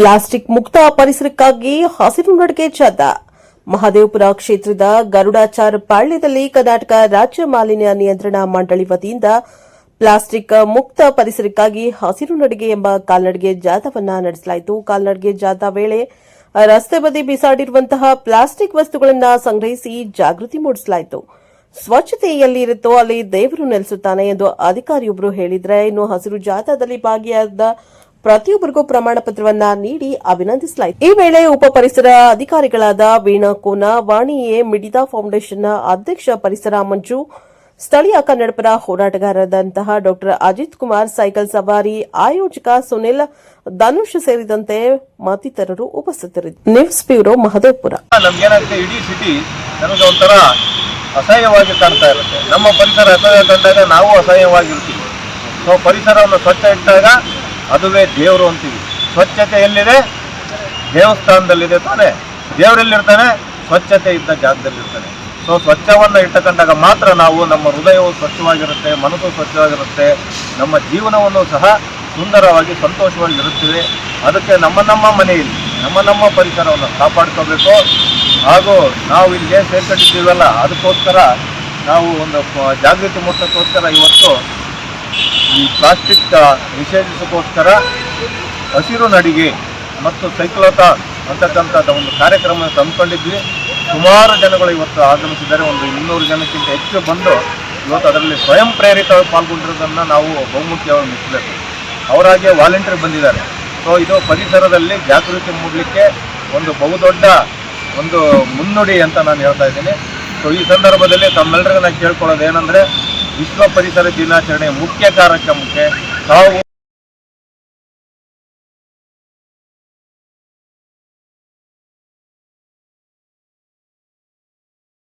Plastic ಮುಕ್ತ ಪರಿಸರಕ್ಕಾಗಿ ಹಸಿರು ನಡಿಗೆ ಜಾಥಾ. ಮಹಾದೇವಪುರ ಕ್ಷೇತ್ರದ ಗರುಡಾಚಾರ್ ಪಾಳ್ಯದಲ್ಲಿ ಕರ್ನಾಟಕ ರಾಜ್ಯ ಮಾಲಿನ್ಯ ನಿಯಂತ್ರಣ ಮಂಡಳಿ ವತಿಯಿಂದ ಪ್ಲಾಸ್ಟಿಕ್ ಮುಕ್ತ ಪರಿಸರಕ್ಕಾಗಿ ಹಸಿರು ನಡಿಗೆ ಎಂಬ ಕಾಲ್ನಡಿಗೆ ಜಾಥಾವನ್ನು ನಡೆಸಲಾಯಿತು. ಕಾಲ್ನಡಿಗೆ ಜಾಥಾ ವೇಳೆ ರಸ್ತೆ ಬದಿ ಬಿಸಾಡಿರುವಂತಹ ಪ್ಲಾಸ್ಟಿಕ್ ವಸ್ತುಗಳನ್ನು ಸಂಗ್ರಹಿಸಿ ಜಾಗೃತಿ ಮೂಡಿಸಲಾಯಿತು. ಸ್ವಚ್ಛತೆ ಎಲ್ಲಿ ಇರುತ್ತೋ ಅಲ್ಲಿ ದೇವರು ನೆಲೆಸುತ್ತಾನೆ ಎಂದು ಅಧಿಕಾರಿಯೊಬ್ಬರು ಹೇಳಿದ್ರೆ, ಇನ್ನು ಹಸಿರು ಜಾಥಾದಲ್ಲಿ ಭಾಗಿಯಾದ ಪ್ರತಿಯೊಬ್ಬರಿಗೂ ಪ್ರಮಾಣ ಪತ್ರವನ್ನ ನೀಡಿ ಅಭಿನಂದಿಸಲಾಯಿತು. ಈ ವೇಳೆ ಉಪ ಪರಿಸರ ಅಧಿಕಾರಿಗಳಾದ ವೀಣಾ ಕೋನ ವಾಣಿ ಮಿಡಿದಾ ಫೌಂಡೇಶನ್ನ ಅಧ್ಯಕ್ಷ ಪರಿಸರ ಮಂಜು, ಸ್ಥಳೀಯ ಕನ್ನಡಪರ ಹೋರಾಟಗಾರರಾದಂತಹ ಡಾಕ್ಟರ್ ಅಜಿತ್ ಕುಮಾರ್, ಸೈಕಲ್ ಸವಾರಿ ಆಯೋಜಕ ಸುನಿಲ್ ಧನುಷ್ ಸೇರಿದಂತೆ ಮತ್ತಿತರರು ಉಪಸ್ಥಿತರಿದ್ದರು. News bureau Mahadevapura. ಒಂಥರ ಅಸಹ್ಯವಾಗಿ ಕಾಣ್ತಾ ಇರುತ್ತೆ. ನಮ್ಮ ಪರಿಸರ ಅಸಹ್ಯ ಕಂಡಾಗ ನಾವು ಅಸಹ್ಯವಾಗಿರ್ತೀವಿ. ಸೊ ಪರಿಸರವನ್ನು ಸ್ವಚ್ಛ ಇಟ್ಟಾಗ ಅದುವೇ ದೇವರು ಅಂತೀವಿ. ಸ್ವಚ್ಛತೆ ಎಲ್ಲಿದೆ? ದೇವಸ್ಥಾನದಲ್ಲಿದೆ ತಾನೆ. ದೇವರಲ್ಲಿರ್ತಾನೆ ಸ್ವಚ್ಛತೆ ಇದ್ದ ಜಾಗದಲ್ಲಿರ್ತಾನೆ. ಸೊ ಸ್ವಚ್ಛವನ್ನು ಇಟ್ಟುಕೊಂಡಾಗ ಮಾತ್ರ ನಾವು ನಮ್ಮ ಹೃದಯವು ಸ್ವಚ್ಛವಾಗಿರುತ್ತೆ, ಮನಸ್ಸು ಸ್ವಚ್ಛವಾಗಿರುತ್ತೆ, ನಮ್ಮ ಜೀವನವನ್ನು ಸಹ ಸುಂದರವಾಗಿ ಸಂತೋಷವಾಗಿ ಇರುತ್ತೇವೆ. ಅದಕ್ಕೆ ನಮ್ಮ ನಮ್ಮ ಮನೆಯಲ್ಲಿ, ನಮ್ಮ ನಮ್ಮ ಪರಿಸರವನ್ನು ಕಾಪಾಡ್ಕೋಬೇಕು. ಹಾಗೂ ನಾವು ಇಲ್ಲಿ ಏನು ಸೇರ್ಕೊಂಡಿದ್ದೀವಲ್ಲ, ಅದಕ್ಕೋಸ್ಕರ ನಾವು ಒಂದು ಜಾಗೃತಿ ಮೂಡಿಸೋಕ್ಕೋಸ್ಕರ ಇವತ್ತು ಈ ಪ್ಲಾಸ್ಟಿಕ್ ನಿಷೇಧಿಸೋಕ್ಕೋಸ್ಕರ ಹಸಿರು ನಡಿಗೆ ಮತ್ತು ಸೈಕ್ಲೋಥಾನ್ ಅಂತಕ್ಕಂಥದ್ದು ಒಂದು ಕಾರ್ಯಕ್ರಮ ತಂದ್ಕೊಂಡಿದ್ವಿ. ಸುಮಾರು ಜನಗಳು ಇವತ್ತು ಆಗಮಿಸಿದ್ದಾರೆ. ಒಂದು ಇನ್ನೂರು ಜನಕ್ಕಿಂತ ಹೆಚ್ಚು ಬಂದು ಇವತ್ತು ಅದರಲ್ಲಿ ಸ್ವಯಂ ಪ್ರೇರಿತವಾಗಿ ಪಾಲ್ಗೊಂಡಿರೋದನ್ನು ನಾವು ಬಹುಮುಖ್ಯವಾಗಿ ಮೆಚ್ಚಬೇಕು ಅವರಾಗೆ ವಾಲಂಟಿಯರ್ ಬಂದಿದ್ದಾರೆ. ಸೊ ಇದು ಪರಿಸರದಲ್ಲಿ ಜಾಗೃತಿ ಮೂಡಲಿಕ್ಕೆ ಒಂದು ಬಹುದೊಡ್ಡ ಒಂದು ಮುನ್ನುಡಿ ಅಂತ ನಾನು ಹೇಳ್ತಾ ಇದ್ದೀನಿ. ಸೊ ಈ ಸಂದರ್ಭದಲ್ಲಿ ತಮ್ಮೆಲ್ಲರಿಗೂ ನಾನು ಕೇಳ್ಕೊಳ್ಳೋದು ಏನಂದರೆ ವಿಶ್ವ ಪರಿಸರ ದಿನಾಚರಣೆ ಮುಖ್ಯ ಕಾರ್ಯಕ್ರಮಕ್ಕೆ ತಾವು